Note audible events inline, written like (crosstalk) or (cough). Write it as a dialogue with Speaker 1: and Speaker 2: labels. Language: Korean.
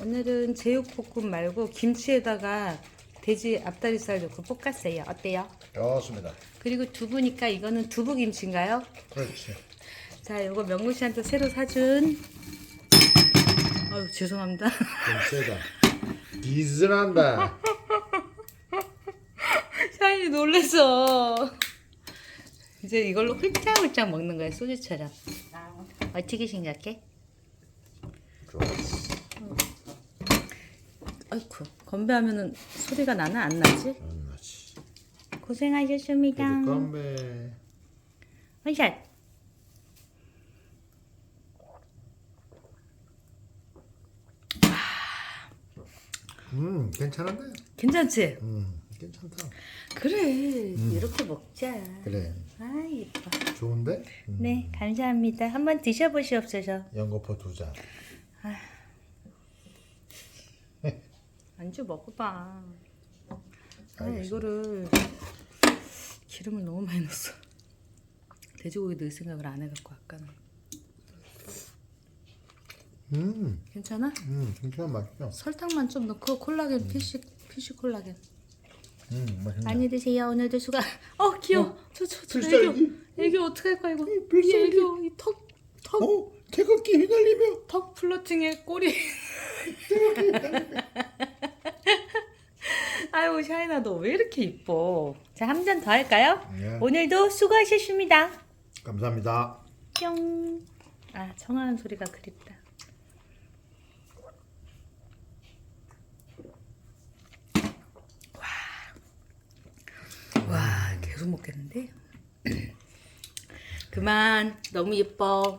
Speaker 1: 오늘은 제육볶음 말고 김치에다가 돼지 앞다리살 넣고 볶았어요. 어때요?
Speaker 2: 좋습니다.
Speaker 1: 그리고 두부니까 이거는 두부김치인가요?
Speaker 2: 그렇지. (laughs)
Speaker 1: 자, 이거 명구 씨한테 새로 사준. 아유, 죄송합니다.
Speaker 2: 좀 세다. 기스난다. (laughs)
Speaker 1: 샤인이 놀랬어. 이제 이걸로 훌짝훌짝 먹는 거야, 소주처럼. 어떻게 생각해?
Speaker 2: 좋았어.
Speaker 1: 아이쿠, 건배하면은 소리가 나나 안 나지?
Speaker 2: 안 나지.
Speaker 1: 고생하셨습니다.
Speaker 2: 그래도 건배.
Speaker 1: 원샷.
Speaker 2: 음, 괜찮은데?
Speaker 1: 괜찮지?
Speaker 2: 음, 괜찮다.
Speaker 1: 그래, 이렇게 먹자.
Speaker 2: 그래.
Speaker 1: 아, 예뻐.
Speaker 2: 좋은데? 음,
Speaker 1: 네, 감사합니다. 한번 드셔보시옵소서.
Speaker 2: 연거포 두 잔.
Speaker 1: 안주 먹어봐. 아. 이거를 기름을 너무 많이 넣었어. 돼지고기 넣을 생각을 안 해갖고 아까는.
Speaker 2: 음,
Speaker 1: 괜찮아?
Speaker 2: 음, 괜찮아 맛있어.
Speaker 1: 설탕만 좀 넣고 콜라겐 피쉬 피쉬 콜라겐.
Speaker 2: 음, 맛있네.
Speaker 1: 많이 드세요. 오늘도 수고. 어 귀여워. 저저 저 애교. 애교 어떻게 할 거야 이거? 이. 애교 이턱턱
Speaker 2: 어, 태극기 휘날리며.
Speaker 1: 턱 플러팅의 꼬리. 아유 샤이나 너 왜 이렇게 이뻐? 자 한 잔 더 할까요?
Speaker 2: 예.
Speaker 1: 오늘도 수고하셨습니다.
Speaker 2: 감사합니다.
Speaker 1: 뿅. 아 청하는 소리가 그립다. 와. 와 계속 먹겠는데? (clears throat) 그만 너무 예뻐.